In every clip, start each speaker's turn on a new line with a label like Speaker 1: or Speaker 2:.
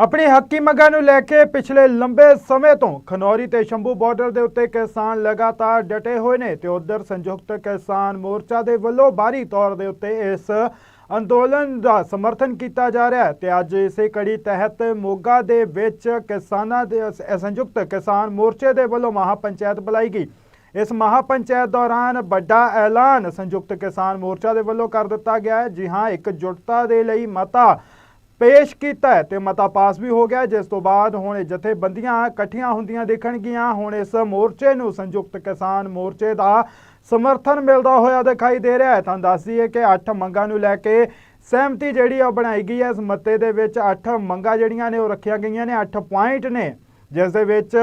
Speaker 1: ਆਪਣੀ ਹੱਕੀ ਮੰਗਾਂ ਨੂੰ ਲੈ ਕੇ ਪਿਛਲੇ ਲੰਬੇ ਸਮੇਂ ਤੋਂ ਖਨੌਰੀ ਤੇ ਸ਼ੰਭੂ ਬਾਰਡਰ ਦੇ ਉੱਤੇ ਕਿਸਾਨ ਲਗਾਤਾਰ ਡਟੇ ਹੋਏ ਨੇ ਤੇ ਉਧਰ ਸੰਯੁਕਤ ਕਿਸਾਨ ਮੋਰਚਾ ਦੇ ਵੱਲੋਂ ਬਾਹਰੀ ਤੌਰ ਦੇ ਉੱਤੇ ਇਸ ਅੰਦੋਲਨ ਦਾ ਸਮਰਥਨ ਕੀਤਾ ਜਾ ਰਿਹਾ ਹੈ ਤੇ ਅੱਜ ਇਸੇ ਕੜੀ ਤਹਿਤ ਮੋਗਾ ਦੇ ਵਿੱਚ ਕਿਸਾਨਾਂ ਦੇ ਸੰਯੁਕਤ ਕਿਸਾਨ ਮੋਰਚੇ ਦੇ ਵੱਲੋਂ ਮਹਾ ਪੰਚਾਇਤ ਬੁਲਾਈ ਗਈ। ਇਸ ਮਹਾ ਪੰਚਾਇਤ ਦੌਰਾਨ ਵੱਡਾ ਐਲਾਨ ਸੰਯੁਕਤ ਕਿਸਾਨ ਮੋਰਚਾ ਦੇ ਵੱਲੋਂ ਕਰ ਦਿੱਤਾ ਗਿਆ ਹੈ। ਜੀ ਹਾਂ ਇੱਕ ਇਕਜੁੱਟਤਾ ਦੇ ਲਈ ਮਤਾ ਪੇਸ਼ ਕੀਤਾ ਹੈ ਤੇ ਮਤਾ ਪਾਸ ਵੀ ਹੋ ਗਿਆ ਜਿਸ ਤੋਂ ਬਾਅਦ ਹੁਣ ਇਹ ਜਥੇਬੰਦੀਆਂ ਇਕੱਠੀਆਂ ਹੁੰਦੀਆਂ ਦੇਖਣਗੀਆਂ। ਹੁਣ ਇਸ ਮੋਰਚੇ ਨੂੰ ਸੰਯੁਕਤ ਕਿਸਾਨ ਮੋਰਚੇ ਦਾ ਸਮਰਥਨ ਮਿਲਦਾ ਹੋਇਆ ਦਿਖਾਈ ਦੇ ਰਿਹਾ ਹੈ। ਤਾਂ ਦੱਸ ਦਈਏ ਕਿ 8 ਮੰਗਾਂ ਨੂੰ ਲੈ ਕੇ ਸਹਿਮਤੀ ਜਿਹੜੀ ਆ ਬਣਾਈ ਗਈ ਹੈ। ਇਸ ਮਤੇ ਦੇ ਵਿੱਚ 8 ਮੰਗਾਂ ਜਿਹੜੀਆਂ ਨੇ ਉਹ ਰੱਖੀਆਂ ਗਈਆਂ ਨੇ। 8 ਪੁਆਇੰਟ ਨੇ। ਜਿਸ ਦੇ ਵਿੱਚ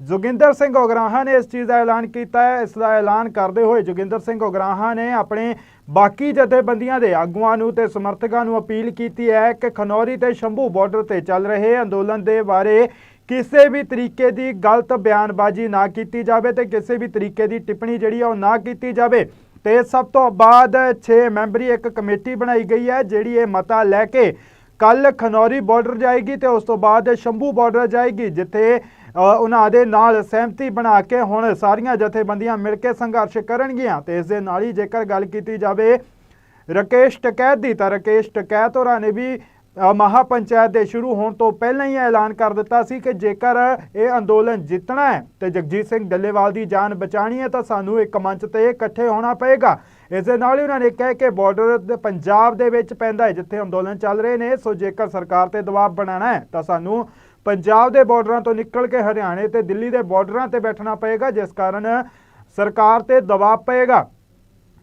Speaker 1: ਜੋਗਿੰਦਰ ਸਿੰਘ ਉਗਰਾਹਾਂ ਨੇ ਇਸ ਚੀਜ਼ ਦਾ ਐਲਾਨ ਕੀਤਾ ਹੈ। ਇਸ ਦਾ ਐਲਾਨ ਕਰਦੇ ਹੋਏ ਜੋਗਿੰਦਰ ਸਿੰਘ ਉਗਰਾਹਾਂ ਨੇ ਆਪਣੇ ਬਾਕੀ ਜਥੇਬੰਦੀਆਂ ਦੇ ਆਗੂਆਂ ਨੂੰ ਤੇ ਸਮਰਥਕਾਂ ਨੂੰ ਅਪੀਲ ਕੀਤੀ ਹੈ ਕਿ ਖਨੌਰੀ ਤੇ ਸ਼ੰਭੂ ਬਾਰਡਰ ਤੇ ਚੱਲ ਰਹੇ ਅੰਦੋਲਨ ਦੇ ਬਾਰੇ ਕਿਸੇ ਵੀ ਤਰੀਕੇ ਦੀ ਗਲਤ ਬਿਆਨਬਾਜ਼ੀ ਨਾ ਕੀਤੀ ਜਾਵੇ ਤੇ ਕਿਸੇ ਵੀ ਤਰੀਕੇ ਦੀ ਟਿੱਪਣੀ ਜਿਹੜੀ ਆ ਉਹ ਨਾ ਕੀਤੀ ਜਾਵੇ। ਤੇ ਸਭ ਤੋਂ ਬਾਅਦ 6 ਮੈਂਬਰੀ ਇੱਕ ਕਮੇਟੀ ਬਣਾਈ ਗਈ ਹੈ, ਜਿਹੜੀ ਇਹ ਮਤਾ ਲੈ ਕੇ ਕੱਲ ਖਨੌਰੀ ਬਾਰਡਰ ਜਾਏਗੀ ਤੇ ਉਸ ਤੋਂ ਬਾਅਦ ਸ਼ੰਭੂ ਬਾਰਡਰ ਜਾਏਗੀ ਜਿੱਥੇ ਉਹਨਾਂ ਦੇ ਨਾਲ ਸਹਿਮਤੀ ਬਣਾ ਕੇ ਹੁਣ ਸਾਰੀਆਂ ਜਥੇਬੰਦੀਆਂ ਮਿਲ ਕੇ ਸੰਘਰਸ਼ ਕਰਨਗੀਆਂ ਤੇ ਇਸ ਦੇ ਨਾਲ ਹੀ ਜੇਕਰ ਗੱਲ ਕੀਤੀ ਜਾਵੇ ਰਕੇਸ਼ ਟਕੈਤ ਦੀ ਤਾਂ ਰਕੇਸ਼ ਟਕੈਤ ਹੋਰਾਂ ਨੇ ਵੀ ਅ, ਪੰਚਾਇਤ ਦੇ ਸ਼ੁਰੂ ਹੋਣ ਤੋਂ ਪਹਿਲਾਂ ਹੀ ਐਲਾਨ ਕਰ ਦਿੱਤਾ ਸੀ ਕਿ ਜੇਕਰ ਇਹ ਅੰਦੋਲਨ ਜਿੱਤਣਾ ਹੈ ਤੇ ਜਗਜੀਤ ਸਿੰਘ ਡੱਲੇਵਾਲ ਦੀ ਜਾਨ ਬਚਾਣੀ ਹੈ ਤਾਂ ਸਾਨੂੰ ਇੱਕ ਮੰਚ ਤੇ ਇਕੱਠੇ ਹੋਣਾ ਪਏਗਾ। ਇਸ ਦੇ ਨਾਲ ਹੀ ਉਹਨਾਂ ਨੇ ਕਿਹਾ ਕਿ ਬਾਰਡਰ ਪੰਜਾਬ ਦੇ ਵਿੱਚ ਪੈਂਦਾ ਹੈ, ਜਿੱਥੇ ਅੰਦੋਲਨ ਚੱਲ ਰਹੇ ਨੇ, ਸੋ ਜੇਕਰ ਸਰਕਾਰ ਤੇ ਦਬਾਅ ਬਣਾਉਣਾ ਹੈ, ਤਾਂ ਸਾਨੂੰ ਪੰਜਾਬ ਦੇ ਬਾਰਡਰਾਂ ਤੋਂ ਨਿਕਲ ਕੇ ਹਰਿਆਣੇ ਤੇ ਦਿੱਲੀ ਦੇ ਬਾਰਡਰਾਂ ਤੇ ਬੈਠਣਾ ਪਏਗਾ, ਜਿਸ ਕਾਰਨ ਸਰਕਾਰ ਤੇ ਦਬਾਅ ਪਏਗਾ।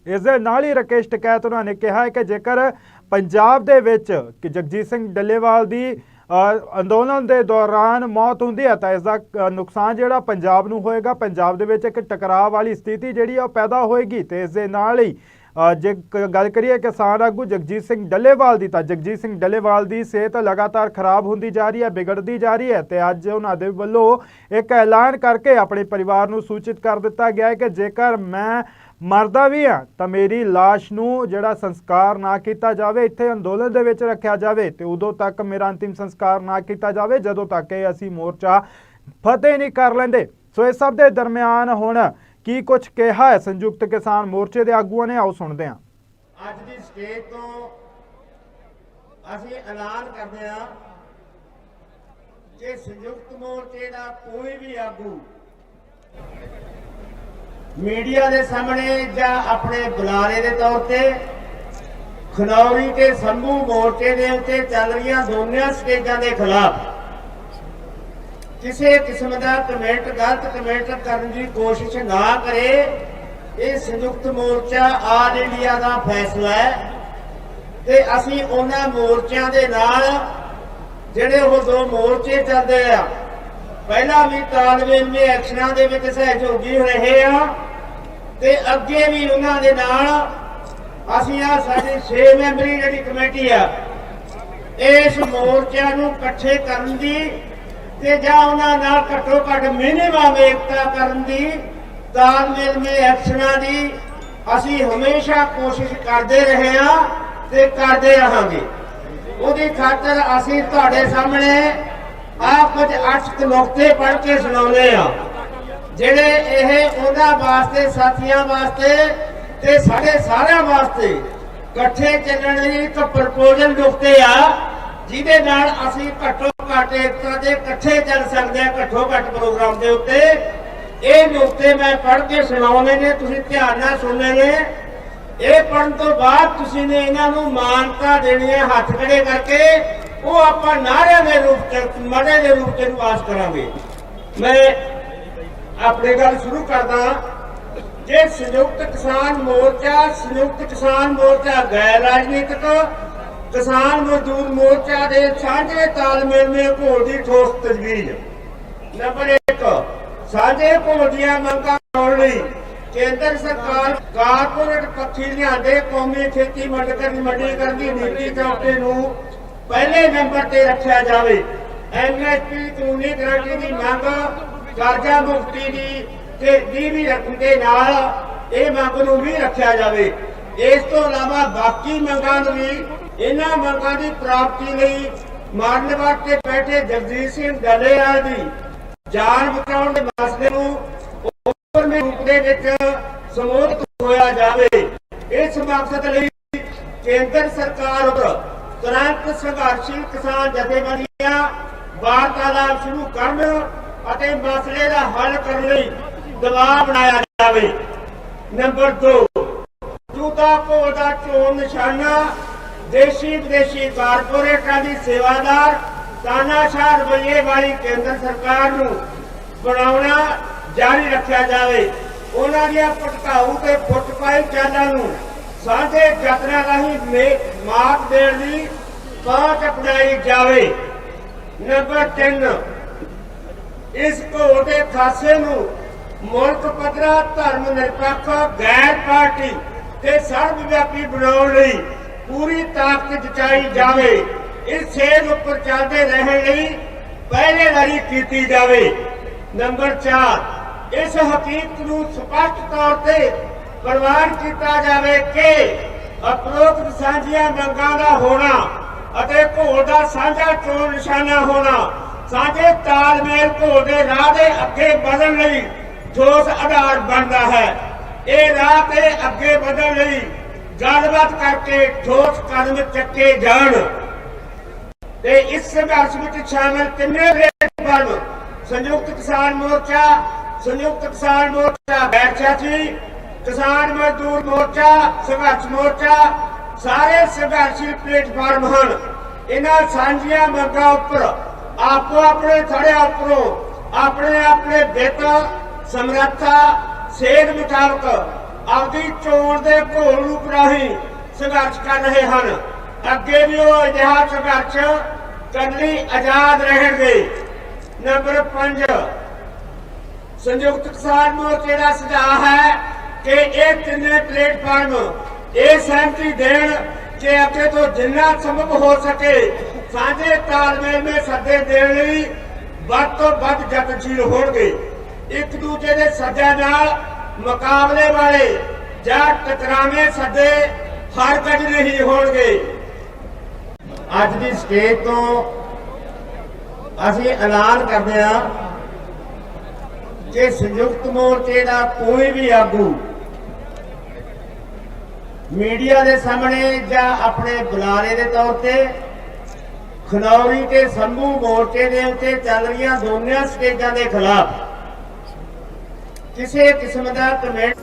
Speaker 1: ਇਸ ਦੇ ਨਾਲ ਹੀ ਰਕੇਸ਼ ਟਕੈਤ ਉਹਨਾਂ ਨੇ ਕਿਹਾ ਹੈ ਕਿ ਜੇਕਰ ਪੰਜਾਬ ਦੇ ਵਿੱਚ ਕਿ ਜਗਜੀਤ ਸਿੰਘ ਡੱਲੇਵਾਲ ਦੀ ਅੰਦੋਲਨ ਦੇ ਦੌਰਾਨ ਮੌਤ ਹੁੰਦੀ ਹੈ ਤਾਂ ਇਸ ਦਾ ਨੁਕਸਾਨ ਜਿਹੜਾ ਪੰਜਾਬ ਨੂੰ ਹੋਏਗਾ। ਪੰਜਾਬ ਦੇ ਵਿੱਚ ਇੱਕ ਟਕਰਾਅ ਵਾਲੀ ਸਥਿਤੀ ਜਿਹੜੀ ਆ ਉਹ ਪੈਦਾ ਹੋਏਗੀ ਤੇ ਇਸ ਦੇ ਨਾਲ ਹੀ ਜੇ ਕ- ਗੱਲ ਕਰੀਏ ਕਿਸਾਨ ਆਗੂ ਜਗਜੀਤ ਸਿੰਘ ਡੱਲੇਵਾਲ ਦੀ, ਤਾਂ ਜਗਜੀਤ ਸਿੰਘ ਡੱਲੇਵਾਲ ਦੀ ਸਿਹਤ ਲਗਾਤਾਰ ਖਰਾਬ ਹੁੰਦੀ ਜਾ ਰਹੀ ਹੈ, ਵਿਗੜਦੀ ਜਾ ਰਹੀ ਹੈ ਤੇ ਅੱਜ ਉਹਨਾਂ ਦੇ ਵੱਲੋਂ ਇੱਕ ਐਲਾਨ ਕਰਕੇ ਆਪਣੇ ਪਰਿਵਾਰ ਨੂੰ ਸੂਚਿਤ ਕਰ ਦਿੱਤਾ ਗਿਆ ਹੈ ਕਿ ਜੇਕਰ ਮੈਂ ਮਰਦਾ ਵੀ ਆ, ਤਾਂ ਮੇਰੀ লাশ ਨੂੰ ਜਿਹੜਾ ਸੰਸਕਾਰ ਨਾ ਕੀਤਾ ਜਾਵੇ, ਇੱਥੇ ਅੰਦੋਲਨ ਦੇ ਵਿੱਚ ਰੱਖਿਆ ਜਾਵੇ ਤੇ ਉਦੋਂ ਤੱਕ ਮੇਰਾ ਅੰਤਿਮ ਸੰਸਕਾਰ ਨਾ ਕੀਤਾ ਜਾਵੇ, ਜਦੋਂ ਤੱਕ ਇਹ ਅਸੀਂ ਮੋਰਚਾ ਫਤਿਹ ਨਹੀਂ ਕਰ ਲੈਂਦੇ। ਸੋ ਇਹ ਸਭ ਦੇ ਦਰਮਿਆਨ ਹੁਣ ਕੀ ਕੁਝ ਕਿਹਾ ਹੈ ਸੰਯੁਕਤ ਕਿਸਾਨ ਮੋਰਚੇ ਦੇ ਆਗੂਆਂ ਨੇ, ਆਓ ਸੁਣਦੇ ਹਾਂ।
Speaker 2: ਅੱਜ ਦੀ ਸਟੇਜ ਤੋਂ ਅਸੀਂ ਐਲਾਨ ਕਰਦੇ ਹਾਂ ਕਿ ਸੰਯੁਕਤ ਮੋਰਚੇ ਦਾ ਕੋਈ ਵੀ ਆਗੂ ਮੀਡੀਆ ਦੇ ਸਾਹਮਣੇ ਜਾਂ ਆਪਣੇ ਬੁਲਾਰੇ ਦੇ ਤੌਰ ਤੇ ਖਨੌਰੀ ਤੇ ਸੰਭੂ ਮੋਰਚੇ ਦੇ ਉੱਤੇ ਚੱਲ ਰਹੀਆਂ ਦੋਨਿਆਂ ਸਟੇਜਾਂ ਦੇ ਖਿਲਾਫ ਕਿਸੇ ਕਿਸਮ ਦਾ ਕਮੈਂਟ, ਗਲਤ ਕਮੈਂਟ ਕਰਨ ਦੀ ਕੋਸ਼ਿਸ਼ ਨਾ ਕਰੇ, ਇਹ ਸੰਯੁਕਤ ਮੋਰਚਾ ਆਲ ਇੰਡੀਆ ਦਾ ਫੈਸਲਾ ਹੈ ਤੇ ਅਸੀਂ ਉਹਨਾਂ ਮੋਰਚਿਆਂ ਦੇ ਨਾਲ ਜਿਹੜੇ ਉਹ ਦੋ ਮੋਰਚੇ ਚੱਲਦੇ ਆ, ਪਹਿਲਾਂ ਵੀ ਤਾਲਮੇਲ ਮੇ ਐਕਸ਼ਨਾਂ ਦੇ ਵਿੱਚ ਸਹਿਯੋਗੀ ਰਹੇ ਆ ਤੇ ਅੱਗੇ ਵੀ ਉਹਨਾਂ ਦੇ ਨਾਲ ਅਸੀਂ ਆ ਸਾਡੀ 6 ਮੈਂਬਰੀ ਜਿਹੜੀ ਕਮੇਟੀ ਆ, ਇਸ ਮੋਰਚਿਆਂ ਨੂੰ ਇਕੱਠੇ ਕਰਨ ਦੀ ਤੇ ਜਾਂ ਉਹਨਾਂ ਨਾਲ ਘੱਟੋ ਘੱਟ ਮਿਨੀਮਮ ਏਕਤਾ ਕਰਨ ਦੀ, ਤਾਲਮੇਲ ਮੇ ਐਕਸ਼ਨਾਂ ਦੀ ਅਸੀਂ ਹਮੇਸ਼ਾ ਕੋਸ਼ਿਸ਼ ਕਰਦੇ ਰਹੇ ਹਾਂ ਤੇ ਕਰਦੇ ਰਹਾਂਗੇ। ਉਹਦੀ ਖਾਤਰ ਅਸੀਂ ਤੁਹਾਡੇ ਸਾਹਮਣੇ ਆ ਕੁਝ ਅੱਠ ਨੁਕਤੇ ਪੜ੍ਹ ਕੇ ਸੁਣਾਉਂਦੇ ਆ। ਜਿਹੜੇ ਇਹ ਉਹਨਾਂ ਵਾਸਤੇ, ਸਾਥੀਆਂ ਵਾਸਤੇ ਤੇ ਸਾਡੇ ਸਾਰਿਆਂ ਵਾਸਤੇ ਇਕੱਠੇ ਚੱਲਣ ਲਈ ਇੱਕ ਪ੍ਰਪੋਜ਼ਲ ਨੁਕਤੇ ਆ, ਜਿਹਦੇ ਨਾਲ ਅਸੀਂ ਘੱਟੋ ਘੱਟ ਏਕਤਾ ਦੇ ਇਕੱਠੇ ਚੱਲ ਸਕਦੇ ਆ ਘੱਟੋ ਘੱਟ ਪ੍ਰੋਗਰਾਮ ਦੇ ਉੱਤੇ। ਇਹ ਨੁਕਤੇ ਮੈਂ ਪੜ੍ਹ ਕੇ ਸੁਣਾਉਣੇ ਨੇ, ਤੁਸੀਂ ਧਿਆਨ ਨਾਲ ਸੁਣਨੇ ਨੇ। ਇਹ ਪੜਨ ਤੋਂ ਬਾਅਦ ਤੁਸੀਂ ਨੇ ਇਹਨਾਂ ਨੂੰ ਮਾਨਤਾ ਦੇਣੀ ਹੈ ਹੱਥ ਖੜੇ ਕਰਕੇ, ਉਹ ਆਪਾਂ ਨਾਰਿਆਂ ਦੇ ਰੂਪ ਚ, ਮੜੇ ਦੇ ਰੂਪ ਚ ਨਿਵਾਸ ਕਰਾਂਗੇ। ਮੈਂ ਆਪਣੀ ਗੱਲ ਸ਼ੁਰੂ ਕਰਦਾ ਜੇ ਸੰਯੁਕਤ ਕਿਸਾਨ ਮੋਰਚਾ, ਸੰਯੁਕਤ ਕਿਸਾਨ ਮੋਰਚਾ ਗੈਰ ਰਾਜਨੀਤਿਕ, ਕਿਸਾਨ ਮਜ਼ਦੂਰ ਮੋਰਚਾ ਦੇ ਸਾਂਝੇ ਤਾਲਮੇਲ ਮੇ ਘੋਲ ਦੀ ਠੋਸ ਤਜਵੀਜ਼। ਨੰਬਰ 1 ਸਾਂਝੇ ਘੋਲ ਦੀਆਂ ਮੰਗਾਂ ਹੋਣ ਲਈ ਕੇਂਦਰ ਸਰਕਾਰ ਕਾਰਪੋਰੇਟ ਪੱਖੀ ਲਿਆਂਦੇ ਕੌਮੀ ਖੇਤੀ ਮੰਡਕਰ ਮੰਡੀਕਰਨ ਦੀ ਨੀਤੀ ਚੌਕੇ ਨੂੰ ਪਹਿਲੇ ਨੰਬਰ ਤੇ ਰੱਖਿਆ ਜਾਵੇ। ਐਮਐਸਪੀ ਕਾਨੂੰਨੀ ਗਾਰੰਟੀ ਦੀ ਮੰਗ ਕਰਜ਼ਾ ਮੁਕਤੀ ਦੀ ਤੇ ਦੀ ਰੱਖਣ ਦੇ ਨਾਲ ਇਹ ਮੰਗ ਨੂੰ ਵੀ ਰੱਖਿਆ ਜਾਵੇ। ਇਸ ਤੋਂ ਇਲਾਵਾ ਬਾਕੀ ਮੰਗਾਂ ਨੂੰ ਵੀ ਇਹਨਾਂ ਮੰਗਾਂ ਦੀ ਪ੍ਰਾਪਤੀ ਲਈ ਮਾਰਨ ਵਾਸਤੇ ਬੈਠੇ ਜਗਜੀਤ ਸਿੰਘ ਡੱਲੇਵਾਲ ਦੀ ਜਾਨ ਬਚਾਉਣ ਦੇ ਮਸਲੇ ਨੂੰ ਉਪਰਮੇ ਰੂਪ ਦੇ ਵਿੱਚ ਸਮੋਧਿਤ ਹੋਇਆ ਜਾਵੇ। ਇਸ ਮਕਸਦ ਲਈ ਕੇਂਦਰ ਸਰਕਾਰ ਉੱਪਰ ਤੁਰੰਤ ਸੰਘਰਸ਼ੀਲ ਕਿਸਾਨ ਜਥੇਬੰਦੀਆਂ ਵਾਰਤਾਲਾਪ ਸ਼ੁਰੂ ਕਰਨ ਅਤੇ ਮਸਲੇ ਦਾ ਹੱਲ ਕਰਨ ਲਈ ਦਬਾਅ ਬਣਾਇਆ ਜਾਵੇ। ਨੰਬਰ 2 ਜੂਤਾ ਕੋਲ ਦਾ ਚੋਣ ਨਿਸ਼ਾਨਾ, ਦੇਸ਼ੀ ਵਿਦੇਸ਼ੀ ਕਾਰਪੋਰੇਟਾਂ ਦੀ ਸੇਵਾਦਾਰ, ਤਾਨਾਸ਼ਾਹ ਰਵੱਈਏ ਵਾਲੀ ਕੇਂਦਰ ਸਰਕਾਰ ਨੂੰ ਬਣਾਉਣਾ ਜਾਰੀ ਰੱਖਿਆ ਜਾਵੇ। ਉਹਨਾਂ ਦੀਆਂ ਭਟਕਾਊ ਤੇ ਫੁੱਟਪਾਈ ਚਾਲਾਂ ਨੂੰ ਸਾਂਝੇ ਯਤਨਾਂ ਰਾਹੀਂ ਮੇ- ਮਾਤ ਦੇਣ ਦੀ ਪਹੁੰਚ ਅਪਣਾਈ ਜਾਵੇ। ਨੰਬਰ 3 ਇਸ ਘੋਲ ਦੇ ਖਾਸੇ ਨੂੰ ਮੁਲਕ ਪੱਧਰਾ ਧਰਮ ਨਿਰਪੱਖ ਗੈਰ ਪਾਰਟੀ ਤੇ ਸਰਬ ਵਿਆਪੀ ਬਣਾਉਣ ਲਈ ਪੂਰੀ ਤਾਕਤ ਜਚਾਈ ਜਾਵੇ। ਇਸ ਸੇਧ ਉੱਪਰ ਚੱਲਦੇ ਰਹਿਣ ਲਈ ਪਹਿਰੇਦਾਰੀ ਕੀਤੀ ਜਾਵੇ। ਨੰਬਰ 4 ਇਸ ਹਕੀਕਤ ਨੂੰ ਸਪਸ਼ਟ ਤੌਰ ਤੇ ਪ੍ਰਵਾਨ ਕੀਤਾ ਜਾਵੇ ਕਿ ਅਪਰੋਕਤ ਸਾਂਝੀਆਂ ਮੰਗਾਂ ਦਾ ਹੋਣਾ ਅਤੇ ਘੋਲ ਦਾ ਸਾਂਝਾ ਚੋਣ ਨਿਸ਼ਾਨਾ ਹੋਣਾ ਸਾਂਝੇ ਤਾਲਮੇਲ ਘੋਲ ਦੇ ਰਾਹ ਦੇ ਅੱਗੇ ਵਧਣ ਲਈ ਠੋਸ ਆਧਾਰ ਬਣਦਾ ਹੈ। ਇਹ ਰਾਹ ਤੇ ਅੱਗੇ ਵਧਣ ਲਈ ਗੱਲਬਾਤ ਕਰਕੇ ਠੋਸ ਕਦਮ ਚੱਕੇ ਜਾਣ। ਤੇ ਇਸ ਸੰਘਰਸ਼ ਵਿੱਚ ਸ਼ਾਮਲ ਤਿੰਨੇ ਪਲੇਟਫਾਰਮ ਸੰਯੁਕਤ ਕਿਸਾਨ ਮੋਰਚਾ, ਸੰਯੁਕਤ ਕਿਸਾਨ ਮੋਰਚਾ ਬੈਠਿਆਚੀ ਕਿਸਾਨ ਮਜ਼ਦੂਰ ਮੋਰਚਾ, ਸੰਘਰਸ਼ ਮੋਰਚਾ, ਸਾਰੇ ਸੰਘਰਸ਼ੀ ਪਲੇਟਫਾਰਮ ਹਨ। ਇਹਨਾਂ ਸਾਂਝੀਆਂ ਮੰਗਾਂ ਉੱਪਰ ਆਪੋ ਆਪਣੇ ਥੜੇ ਉੱਪਰੋਂ ਆਪਣੇ ਆਪਣੇ ਬਿੱਤ ਸਮਰੱਥਾ ਸੇਧ ਮੁਤਾਬਕ ਆਪਦੀ ਚੋਣ ਦੇ ਘੋਲ ਰੂਪ ਰਾਹੀਂ ਸੰਘਰਸ਼ ਕਰ ਰਹੇ ਹਨ ਅੱਗੇ ਵੀ ਉਹ ਅਜਿਹਾ ਸੰਘਰਸ਼ ਕਰਨ ਲਈ ਆਜ਼ਾਦ ਰਹਿਣਗੇ ਨੰਬਰ 5 ਸੰਯੁਕਤ ਕਿਸਾਨ ਮੋਰਚੇ ਦਾ ਸੁਝਾਅ ਹੈ ਕਿ ਇਹ ਤਿੰਨੇ ਪਲੇਟਫਾਰਮ ਇਹ ਸਹਿਮਤੀ ਦੇਣ ਕਿ ਅੱਗੇ ਤੋਂ ਜਿੰਨਾ ਸੰਭਵ ਹੋ ਸਕੇ ਸਾਂਝੇ ਤਾਲਮੇਲ ਵਿੱਚ ਸੱਦੇ ਦੇਣ ਲਈ ਵੱਧ ਤੋਂ ਵੱਧ ਯਤਨਸ਼ੀਲ ਹੋਣਗੇ। ਇੱਕ ਦੂਜੇ ਦੇ ਸੱਦਿਆਂ ਨਾਲ ਮੁਕਾਬਲੇ ਵਾਲੇ ਜਾਂ ਟਕਰਾਵੇਂ ਸੱਦੇ ਹਰ ਕੱਜ ਨਹੀਂ ਹੋਣਗੇ। ਅੱਜ ਦੀ ਸਟੇਜ ਤੋਂ ਅਸੀਂ ਐਲਾਨ ਕਰਦੇ ਹਾਂ ਕਿ ਸੰਯੁਕਤ ਮੋਰਚੇ ਦਾ ਕੋਈ ਵੀ ਆਗੂ ਮੀਡੀਆ ਦੇ ਸਾਹਮਣੇ ਜਾਂ ਆਪਣੇ ਬੁਲਾਰੇ ਦੇ ਤੌਰ ਤੇ ਖਨੌਰੀ ਤੇ ਸੰਭੂ ਮੋਰਚੇ ਦੇ ਉੱਤੇ ਚੱਲ ਰਹੀਆਂ ਦੋਨਿਆਂ ਸਟੇਜਾਂ ਦੇ ਖਿਲਾਫ ਕਿਸੇ ਕਿਸਮ ਦਾ ਕਮੈਂਟ